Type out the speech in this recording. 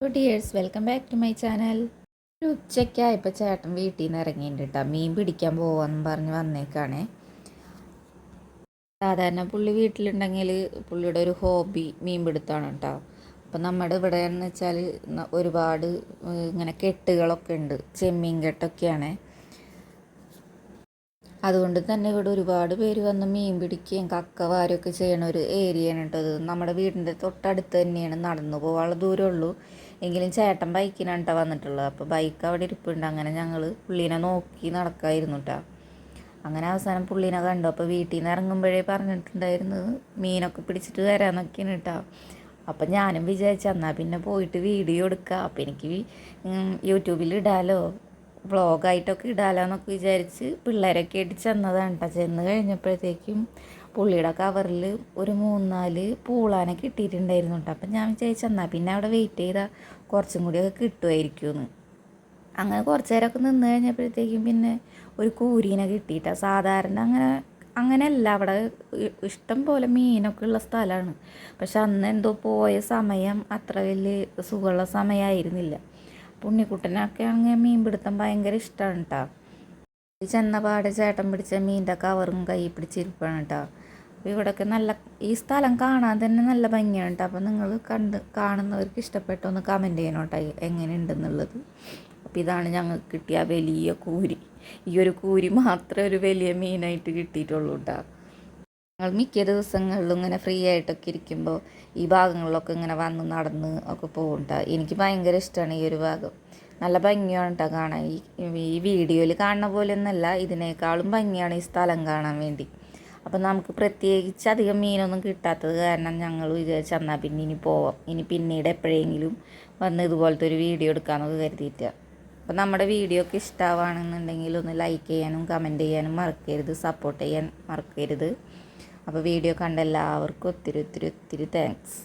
Dears welcome back to my channel ഒരു ഉച്ചയ്ക്കായപ്പോൾ ചേട്ടൻ വീട്ടിൽ നിന്ന് ഇറങ്ങിയിട്ടുണ്ട് കേട്ടോ മീൻ പിടിക്കാൻ പോവാന്ന് പറഞ്ഞ് വന്നേക്കാണേ. സാധാരണ പുള്ളി വീട്ടിലുണ്ടെങ്കിൽ പുള്ളിയുടെ ഒരു ഹോബി മീൻ പിടുത്തമാണ് കേട്ടോ അപ്പം നമ്മുടെ ഇവിടെ എന്ന് വെച്ചാൽ ഒരുപാട് ഇങ്ങനെ കെട്ടുകളൊക്കെ ഉണ്ട്. ചെമ്മീൻ കെട്ടൊക്കെയാണേ. അതുകൊണ്ട് തന്നെ ഇവിടെ ഒരുപാട് പേര് വന്ന് മീൻ പിടിക്കുകയും കക്ക വാരൊക്കെ ചെയ്യണ ഒരു ഏരിയയാണ് കേട്ടോ നമ്മുടെ വീടിന്റെ തൊട്ടടുത്ത് തന്നെയാണ് നടന്നു പോകാനുള്ള ദൂരമുള്ളൂ. എങ്കിലും ചേട്ടൻ ബൈക്കിനാണ് കേട്ടോ വന്നിട്ടുള്ളത്. അപ്പോൾ ബൈക്ക് അവിടെ ഇരിപ്പുണ്ട്. അങ്ങനെ ഞങ്ങൾ പുള്ളീനെ നോക്കി നടക്കായിരുന്നു കേട്ടോ. അങ്ങനെ അവസാനം പുള്ളീനെ കണ്ടു. അപ്പോൾ വീട്ടിൽ നിന്ന് ഇറങ്ങുമ്പോഴേ പറഞ്ഞിട്ടുണ്ടായിരുന്നു മീനൊക്കെ പിടിച്ചിട്ട് വരാമെന്നൊക്കെയാണ് കേട്ടോ. അപ്പം ഞാനും വിചാരിച്ചു എന്നാൽ പിന്നെ പോയിട്ട് വീഡിയോ എടുക്കാം. അപ്പം എനിക്ക് യൂട്യൂബിൽ ഇടാലോ. വ്ളോഗായിട്ടൊക്കെ ഇടാലോ എന്നൊക്കെ വിചാരിച്ച് പിള്ളേരൊക്കെ ആയിട്ട് ചെന്നതാണ് കേട്ടോ ചെന്ന് കഴിഞ്ഞപ്പോഴത്തേക്കും പുള്ളിയുടെ കവറിൽ ഒരു മൂന്നാൽ പൂളാനെ കിട്ടിയിട്ടുണ്ടായിരുന്നു കേട്ടോ അപ്പം ഞാൻ വിചാരിച്ചു എന്നാൽ പിന്നെ അവിടെ വെയിറ്റ് ചെയ്താൽ കുറച്ചും കൂടിയൊക്കെ കിട്ടുമായിരിക്കുമെന്ന് അങ്ങനെ കുറച്ച് നേരമൊക്കെ നിന്ന് കഴിഞ്ഞപ്പോഴത്തേക്കും പിന്നെ ഒരു കൂരീനെ കിട്ടിയിട്ട. സാധാരണ അങ്ങനെ അങ്ങനെയല്ല. അവിടെ ഇഷ്ടം പോലെ മീനൊക്കെ ഉള്ള സ്ഥലമാണ്. പക്ഷെ അന്ന് എന്തോ പോയ സമയം അത്ര വലിയ സുഖമുള്ള സമയമായിരുന്നില്ല. പുണ്ണിക്കുട്ടനൊക്കെ ആണെങ്കിൽ മീൻ പിടുത്തം ഭയങ്കര ഇഷ്ടമാണ് കേട്ടോ ഈ ചെന്നപാട് ചേട്ടൻ പിടിച്ച മീന്റെ കവറും കൈ പിടിച്ചിരിപ്പാണ് കേട്ടോ അപ്പോൾ ഇവിടെയൊക്കെ നല്ല ഈ സ്ഥലം കാണാൻ തന്നെ നല്ല ഭംഗിയാണ് കേട്ടോ അപ്പോൾ നിങ്ങൾ കണ്ട് കാണുന്നവർക്ക് ഇഷ്ടപ്പെട്ടോ ഒന്ന് കമന്റ് ചെയ്യണം കേട്ടോ എങ്ങനെയുണ്ടെന്നുള്ളത്. അപ്പോൾ ഇതാണ് ഞങ്ങൾക്ക് കിട്ടിയ വലിയ കൂരി. ഈ ഒരു കൂരി മാത്രമേ ഒരു വലിയ മീനായിട്ട് കിട്ടിയിട്ടുള്ളൂ കേട്ടോ ഞങ്ങൾ മിക്ക ദിവസങ്ങളിലും ഇങ്ങനെ ഫ്രീ ആയിട്ടൊക്കെ ഇരിക്കുമ്പോൾ ഈ ഭാഗങ്ങളിലൊക്കെ ഇങ്ങനെ വന്ന് നടന്ന് ഒക്കെ പോകുന്നുണ്ട് എനിക്ക് ഭയങ്കര ഇഷ്ടമാണ് ഈ ഒരു ഭാഗം. നല്ല ഭംഗിയാണ് കേട്ടോ കാണാൻ. ഈ ഈ വീഡിയോയിൽ കാണുന്ന പോലെ ഒന്നല്ല ഇതിനേക്കാളും ഭംഗിയാണ് ഈ സ്ഥലം കാണാൻ വേണ്ടി. അപ്പം നമുക്ക് പ്രത്യേകിച്ച് അധികം മീനൊന്നും കിട്ടാത്തത് കാരണം ഞങ്ങൾ വിചാരിച്ചു എന്നാൽ പിന്നെ ഇനി പോവാം. ഇനി പിന്നീട് എപ്പോഴെങ്കിലും വന്ന് ഇതുപോലത്തെ ഒരു വീഡിയോ എടുക്കാമെന്നൊക്കെ കരുതിയിട്ടാണ് അപ്പം നമ്മുടെ വീഡിയോ ഒക്കെ ഒന്ന് ലൈക്ക് ചെയ്യാനും കമന്റ് ചെയ്യാനും മറക്കരുത് സപ്പോർട്ട് ചെയ്യാൻ മറക്കരുത്. അപ്പോൾ വീഡിയോ കണ്ട എല്ലാവർക്കും ഒത്തിരി ഒത്തിരി ഒത്തിരി താങ്ക്സ്